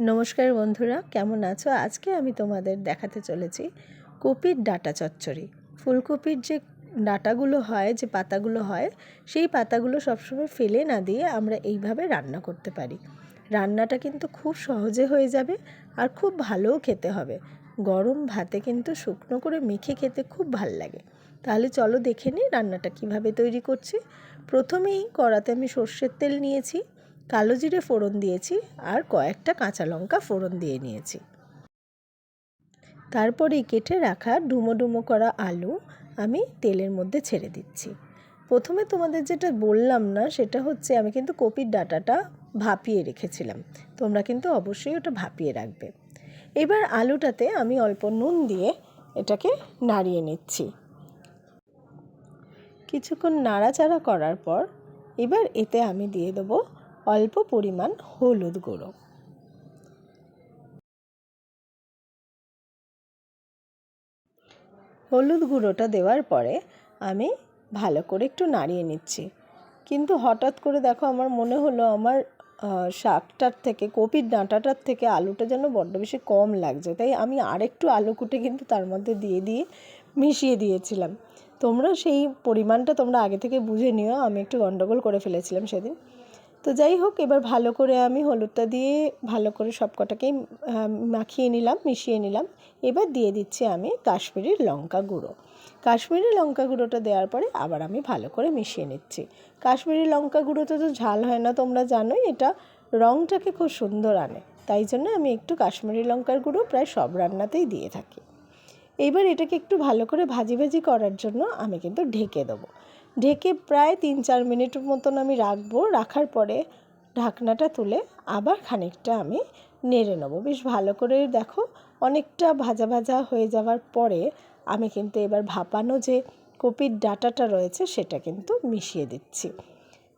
নমস্কার বন্ধুরা, কেমন আছো? আজকে আমি তোমাদের দেখাতে চলেছি কপির ডাটা চচ্চড়ি। ফুলকপির যে ডাটাগুলো হয়, যে পাতাগুলো হয়, সেই পাতাগুলো সবসময় ফেলে না দিয়ে আমরা এইভাবে রান্না করতে পারি। রান্নাটা কিন্তু খুব সহজে হয়ে যাবে আর খুব ভালোও খেতে হবে। গরম ভাতে কিন্তু শুকনো করে মেখে খেতে খুব ভালো লাগে। তাহলে চলো দেখে নিই রান্নাটা কীভাবে তৈরি করছি। প্রথমেই কড়াতে আমি সর্ষের তেল নিয়েছি। কালো জিরে ফোড়ন দিয়েছি আর কয়েকটা কাঁচা লঙ্কা ফোড়ন দিয়ে নিয়েছি। তারপরেই কেটে রাখা ডুমো ডুমো করা আলু আমি তেলের মধ্যে ছেড়ে দিচ্ছি। প্রথমে তোমাদের যেটা বললাম না, সেটা হচ্ছে আমি কিন্তু কপির ডাটাটা ভাপিয়ে রেখেছিলাম। তোমরা কিন্তু অবশ্যই ওটা ভাপিয়ে রাখবে। এবার আলুটাতে আমি অল্প নুন দিয়ে এটাকে নাড়িয়ে নিচ্ছি। কিছুক্ষণ নাড়াচাড়া করার পর এবার এতে আমি দিয়ে দেবো অল্প পরিমাণ হলুদ গুঁড়ো। হলুদ গুঁড়োটা দেওয়ার পরে আমি ভালো করে একটু নাড়িয়ে নিচ্ছি। কিন্তু হঠাৎ করে দেখো আমার মনে হলো আমার শাকটার থেকে, কপির ডাঁটাটার থেকে আলুটা যেন বড্ড বেশি কম লাগছে। তাই আমি আরেকটু আলু কুটে কিন্তু তার মধ্যে দিয়ে দিয়ে মিশিয়ে দিয়েছিলাম। তোমরা সেই পরিমাণটা তোমরা আগে থেকে বুঝে নিও, আমি একটু গণ্ডগোল করে ফেলেছিলাম সেদিন। তো যাই হোক, এবার ভালো করে আমি হলুদটা দিয়ে ভালো করে সব কটাকেই মাখিয়ে নিলাম, মিশিয়ে নিলাম। এবার দিয়ে দিচ্ছি আমি কাশ্মীরি লঙ্কা গুঁড়ো। কাশ্মীরি লঙ্কা গুঁড়োটা দেওয়ার পরে আবার আমি ভালো করে মিশিয়ে নিচ্ছি। কাশ্মীরি লঙ্কা গুঁড়োতে তো ঝাল হয় না, তোমরা জানোই, এটা রঙটাকে খুব সুন্দর আনে। তাই জন্য আমি একটু কাশ্মীরি লঙ্কার গুঁড়ো প্রায় সব রান্নাতেই দিয়ে থাকি। এইবার এটাকে একটু ভালো করে ভাজি ভাজি করার জন্য আমি কিন্তু ঢেকে দেবো। ঢেকে প্রায় তিন চার মিনিট মতন আমি রাখব। রাখার পরে ঢাকনাটা তুলে আবার খানিকটা আমি নেড়ে নেব। বেশ ভালো করে দেখো, অনেকটা ভাজা ভাজা হয়ে যাওয়ার পরে আমি কিন্তু এবার ভাপানো যে কপির ডাটাটা রয়েছে সেটা কিন্তু মিশিয়ে দিচ্ছি।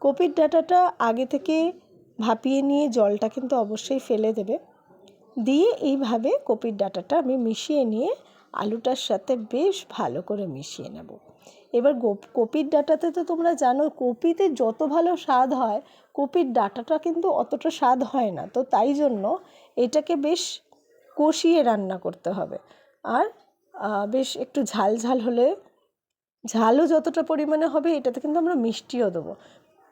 কপির ডাটাটা আগে থেকে ভাপিয়ে নিয়ে জলটা কিন্তু অবশ্যই ফেলে দেবে। দিয়ে এইভাবে কপির ডাটাটা আমি মিশিয়ে নিয়ে আলুটার সাথে বেশ ভালো করে মিশিয়ে নেব। এবার কপির ডাঁটাতে তো তোমরা জানো, কপিতে যত ভালো স্বাদ হয়, কপির ডাঁটাটা কিন্তু অতটা স্বাদ হয় না। তো তাই জন্য এটাকে বেশ কষিয়ে রান্না করতে হবে। আর বেশ একটু ঝাল ঝাল হলে, ঝালও যতটা পরিমাণে হবে, এটাতে কিন্তু আমরা মিষ্টিও দেবো।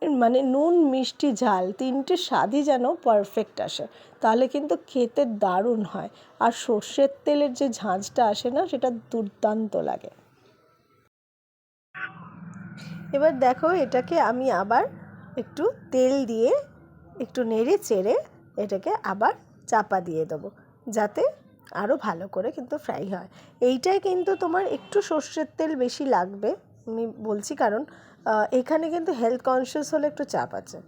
মানে নুন, মিষ্টি, ঝাল তিনটে স্বাদই যেন পারফেক্ট আসে। তাহলে কিন্তু খেতে দারুণ হয়। আর সর্ষের তেলের যে ঝাঁঝটা আসে না, সেটা দুর্দান্ত লাগে। এবার দেখো এটাকে আমি আবার একটু তেল দিয়ে একটু নেড়ে চেড়ে এটাকে আবার চাপা দিয়ে দেবো, যাতে আরও ভালো করে কিন্তু ফ্রাই হয়। এইটাই কিন্তু তোমার একটু সর্ষের তেল বেশি লাগবে। আমি বলছি কারণ এখানে কিন্তু হেলথ কনসিয়াস হলে একটু চাপ আছে।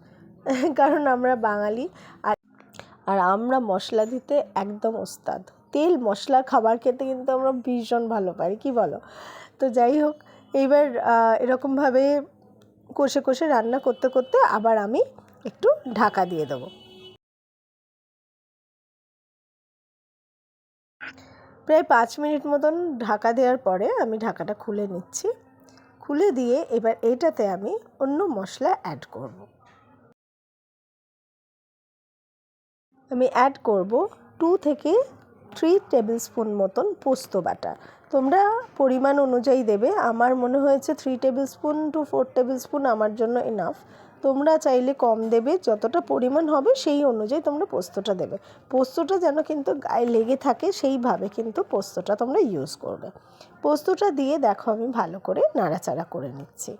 কারণ আমরা বাঙালি আর আর আমরা মশলা দিতে একদম ওস্তাদ। তেল মশলা খাবার খেতে কিন্তু আমরা ভীষণ ভালো পাই কি বলো? তো যাই হোক, এইবার এরকমভাবে কষে কষে রান্না করতে করতে আবার আমি একটু ঢাকা দিয়ে দেবো। প্রায় পাঁচ মিনিট মতন ঢাকা দেওয়ার পরে আমি ঢাকাটা খুলে নিচ্ছি। খুলে দিয়ে এবার এটাতে আমি অন্য মশলা অ্যাড করব। আমি অ্যাড করব টু থেকে থ্রি টেবিল স্পুন মতন পোস্ত বাটা। তোমরা পরিমাণ অনুযায়ী দেবে। আমার মনে হয়েছে three tablespoon two four tablespoon আমার জন্য এনাফ তোমরা চাইলে কম দেবে, যতটা পরিমাণ হবে সেই অনুযায়ী তোমরা পোস্তটা দেবে। পোস্তটা যেন কিন্তু গায়ে লেগে থাকে, সেইভাবে কিন্তু পোস্তটা তোমরা ইউজ করবে। পোস্তটা দিয়ে দেখো আমি ভালো করে নাড়াচাড়া করে নিচ্ছি।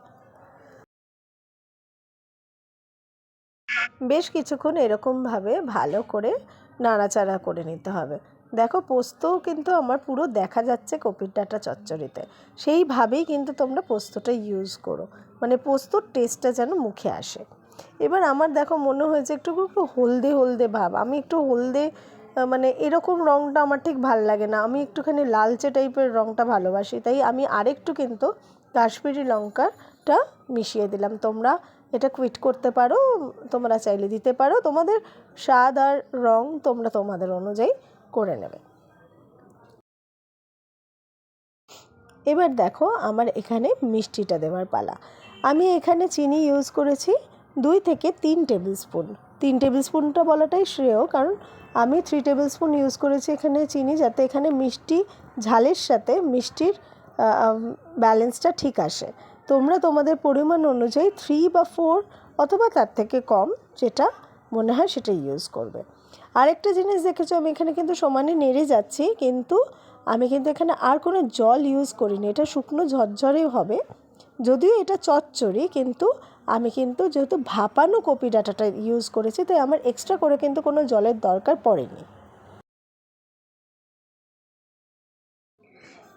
বেশ কিছুক্ষণ এরকমভাবে ভালো করে নাড়াচাড়া করে নিতে হবে। দেখো, পোস্তও কিন্তু আমার পুরো দেখা যাচ্ছে কপির ডাঁটা চচ্চড়িতে। সেইভাবেই কিন্তু তোমরা পোস্তটা ইউজ করো। মানে পোস্তর টেস্টটা যেন মুখে আসে। এবার আমার দেখো মনে হয়েছে একটু একটু হলদে হলদে ভাব। আমি একটু হলদে মানে এরকম রঙটা আমার ঠিক ভালো লাগে না। আমি একটুখানি লালচে টাইপের রঙটা ভালোবাসি। তাই আমি আরেকটু কিন্তু কাশ্মীরি লঙ্কাটা মিশিয়ে দিলাম। তোমরা এটা কুইট করতে পারো, তোমরা চাইলে দিতে পারো। তোমাদের স্বাদ আর রং তোমরা তোমাদের অনুযায়ী করে নেবে। এবার দেখো আমার এখানে মিষ্টিটা দেওয়ার পালা। আমি এখানে চিনি ইউজ করেছি দুই থেকে তিন টেবিল স্পুন তিন টেবিল স্পুনটা বলাটাই শ্রেয়, কারণ আমি থ্রি টেবিল স্পুন ইউজ করেছি এখানে চিনি যাতে এখানে মিষ্টি ঝালের সাথে মিষ্টির ব্যালেন্সটা ঠিক আসে। তোমরা তোমাদের পরিমাণ অনুযায়ী থ্রি বা ফোর অথবা তার থেকে কম যেটা মনে হয় সেটা ইউজ করবে। আরেকটা জিনিস দেখেছ, আমি এখানে কিন্তু সমানে নেড়ে যাচ্ছি, কিন্তু আমি কিন্তু এখানে আর কোনো জল ইউজ করিনি। এটা শুকনো ঝরঝরেই হবে। যদিও এটা চচ্চড়ি, কিন্তু আমি কিন্তু যেহেতু ভাপানো কপি ডাটাটা ইউজ করেছি, তাই আমার এক্সট্রা করে কিন্তু কোনো জলের দরকার পড়েনি।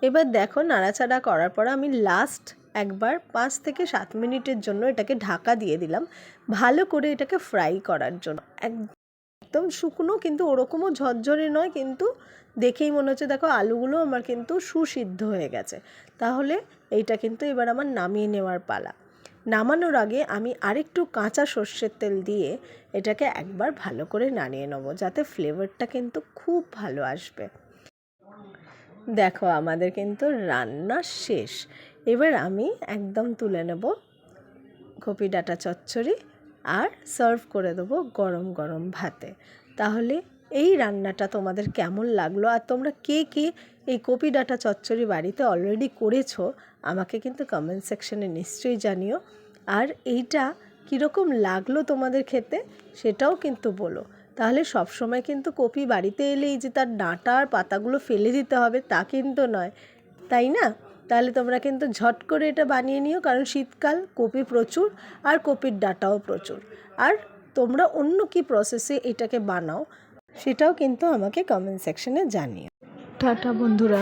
এবার দেখো নাড়াচাড়া করার পর আমি লাস্ট একবার পাঁচ থেকে সাত মিনিটের জন্য এটাকে ঢাকা দিয়ে দিলাম, ভালো করে এটাকে ফ্রাই করার জন্য। একদম শুকনো, কিন্তু ওরকমও ঝরঝরে নয়, কিন্তু দেখেই মনে হচ্ছে, দেখো আলুগুলো আমার কিন্তু সুসিদ্ধ হয়ে গেছে। তাহলে এইটা কিন্তু এবার আমার নামিয়ে নেওয়ার পালা। নামানোর আগে আমি আরেকটু কাঁচা সর্ষের তেল দিয়ে এটাকে একবার ভালো করে নাড়িয়ে নেব, যাতে ফ্লেভারটা কিন্তু খুব ভালো আসবে। দেখো, আমাদের কিন্তু রান্না শেষ। এবার আমি একদম তুলে নেব কপি ডাটা চচ্চড়ি। আর সার্ভ করে দেবো গরম গরম ভাতে। তাহলে এই রান্নাটা তোমাদের কেমন লাগল? আর তোমরা কে কে এই কপি ডাটা চচ্চড়ি বাড়িতে অলরেডি করেছ, আমাকে কিন্তু কমেন্ট সেকশনে নিশ্চয়ই জানিও। আর এইটা কীরকম লাগল তোমাদের খেতে, সেটাও কিন্তু বলো। তাহলে সব সময় কিন্তু কপি বাড়িতে এলেই যে তার ডাঁটা আর পাতাগুলো ফেলে দিতে হবে তা কিন্তু নয়, তাই না? তাহলে তোমরা কিন্তু ঝট করে এটা বানিয়ে নিও, কারণ শীতকাল কপি প্রচুর আর কপির ডাটাও প্রচুর। আর তোমরা অন্য কি প্রসেসে এটাকে বানাও, সেটাও কিন্তু আমাকে কমেন্ট সেকশনে জানিও। টাটা বন্ধুরা।